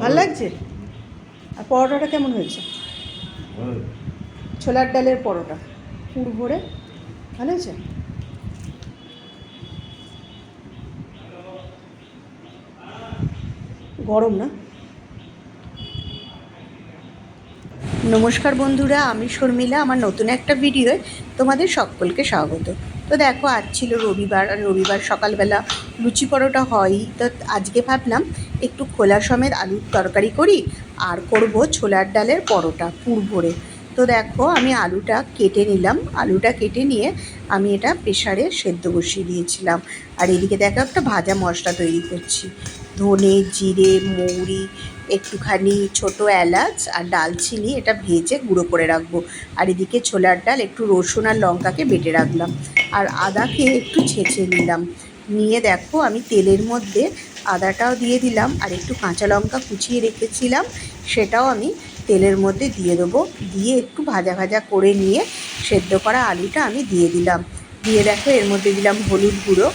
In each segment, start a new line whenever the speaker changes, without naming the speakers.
ভালো লাগছে? আর পরোটাটা কেমন হয়েছে? ছোলার ডালের পরোটা, পুর ভরে, ভালো হয়েছে? গরম না? নমস্কার বন্ধুরা, আমি শর্মিলা, আমার নতুন একটা ভিডিওয়ে তোমাদের সকলকে স্বাগত। তো দেখো, আজ ছিল রবিবার, আর রবিবার সকালবেলা লুচি পরোটা হয়ই তো আজকে ভাবলাম একটু খোলা সমেত আলুর তরকারি করি, আর করব ছোলার ডালের পরোটা পুর ভরে। তো দেখো আমি আলুটা কেটে নিলাম, আলুটা কেটে নিয়ে আমি এটা প্রেশারে সেদ্ধ বসিয়ে দিয়েছিলাম। আর এদিকে দেখো একটা ভাজা মশলা তৈরি করছি, ধনে, জিরে, মৌরি, একটুখানি ছোট এলাচ আর ডালচিনি এটা ভেজে গুঁড়ো করে রাখব। আর এদিকে ছোলার ডাল একটু রসুন আর লঙ্কাকে বেটে রাখলাম। আর আদাকে একটু ছেঁচে নিলাম। নিয়ে দেখো, আমি তেলের মধ্যে আদাটাও দিয়ে দিলাম আর একটু কাঁচা লঙ্কা কুচিয়ে রেখেছিলাম, সেটাও আমি তেলের মধ্যে দিয়ে দেবো। দিয়ে একটু ভাজা ভাজা করে নিয়ে সেদ্ধ করা আলুটা আমি দিয়ে দিলাম। দিয়ে দেখো, এর মধ্যে দিলাম হলুদ গুঁড়ো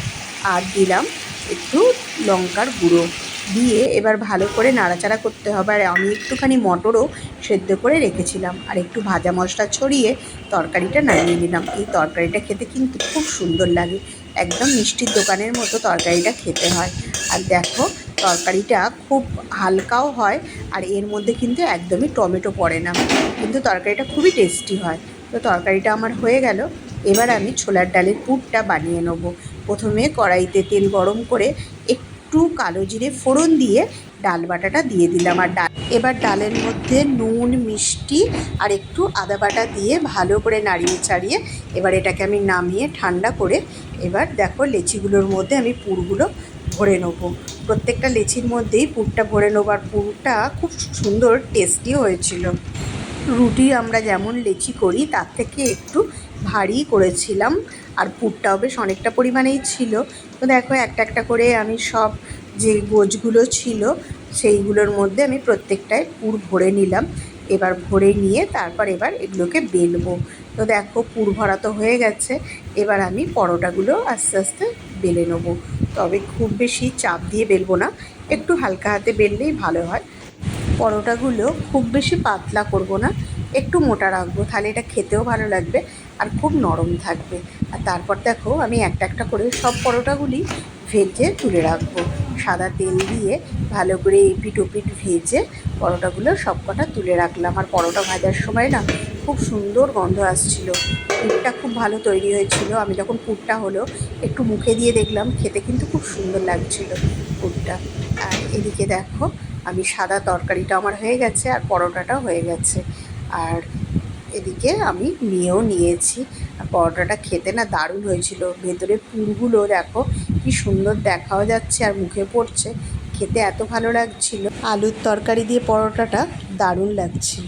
আর দিলাম একটু লঙ্কার গুঁড়ো। দিয়ে এবার ভালো করে নাড়াচাড়া করতে হবে। আর আমি একটুখানি মটরও সেদ্ধ করে রেখেছিলাম। আর একটু ভাজা মশলা ছড়িয়ে তরকারিটা নামিয়ে নিলাম। এই তরকারিটা খেতে কিন্তু খুব সুন্দর লাগে। একদম মিষ্টির দোকানের মতো তরকারিটা খেতে হয়। আর দেখো, তরকারিটা খুব হালকাও হয় আর এর মধ্যে কিন্তু একদমই টমেটো পড়ে না। কিন্তু তরকারিটা খুবই টেস্টি হয়। তো তরকারিটা আমার হয়ে গেল। এবার আমি ছোলার ডালের পুরটা বানিয়ে নেব। প্রথমে কড়াইতে তেল গরম করে একটু কালো জিরে ফোড়ন দিয়ে ডাল বাটাটা দিয়ে দিলাম। আর ডাল এবার ডালের মধ্যে নুন, মিষ্টি আর একটু আদা বাটা দিয়ে ভালো করে নাড়িয়ে ছাড়িয়ে এবার এটাকে আমি নামিয়ে ঠান্ডা করে এবার দেখো লেচিগুলোর মধ্যে আমি পুরগুলো ভরে নেব। প্রত্যেকটা লেচির মধ্যেই পুরটা ভরে নেব আর পুরটা খুব সুন্দর টেস্টিও হয়েছিল। রুটি আমরা যেমন লেচি করি তার থেকে একটু ভারী করেছিলাম আর পুরটাও বেশ অনেকটা পরিমাণেই ছিল। তো দেখো, একটা একটা করে আমি সব যে গোছগুলো ছিল, সেইগুলোর মধ্যে আমি প্রত্যেকটায় পুর ভরে নিলাম। এবার ভরে নিয়ে তারপর এবার এগুলোকে বেলবো। তো দেখো, পুর ভরা তো হয়ে গেছে। এবার আমি পরোটাগুলো আস্তে আস্তে বেলে নেব। তবে খুব বেশি চাপ দিয়ে বেলবো না। একটু হালকা হাতে বেললেই ভালো হয়। পরোটাগুলো খুব বেশি পাতলা করব না। একটু মোটা রাখব। তাহলে এটা খেতেও ভালো লাগবে। আর খুব নরম থাকবে। আর তারপর দেখো, আমি একটা একটা করে সব পরোটাগুলি ভেজে তুলে রাখব। সাদা তেল দিয়ে ভালো করে এপিট ওপিট ভেজে পরোটাগুলো সব কটা তুলে রাখলাম। আর পরোটা ভাজার সময় না খুব সুন্দর গন্ধ আসছিল। পুরটা খুব ভালো তৈরি হয়েছিল। আমি যখন পুরটা হলো, একটু মুখে দিয়ে দেখলাম, খেতে কিন্তু খুব সুন্দর লাগছিল পুরটা। আর এদিকে দেখো, আমি সাদা তরকারিটা আমার হয়ে গেছে আর পরোটাটাও হয়ে গেছে। আর এদিকে আমি নিয়েও নিয়েছি। আর পরোটাটা খেতে না দারুণ হয়েছিল। ভেতরে পুরগুলো দেখো, কি সুন্দর দেখাও যাচ্ছে আর মুখে পড়ছে। খেতে এত ভালো লাগছিল। আলুর তরকারি দিয়ে পরোটাটা দারুণ লাগছিল।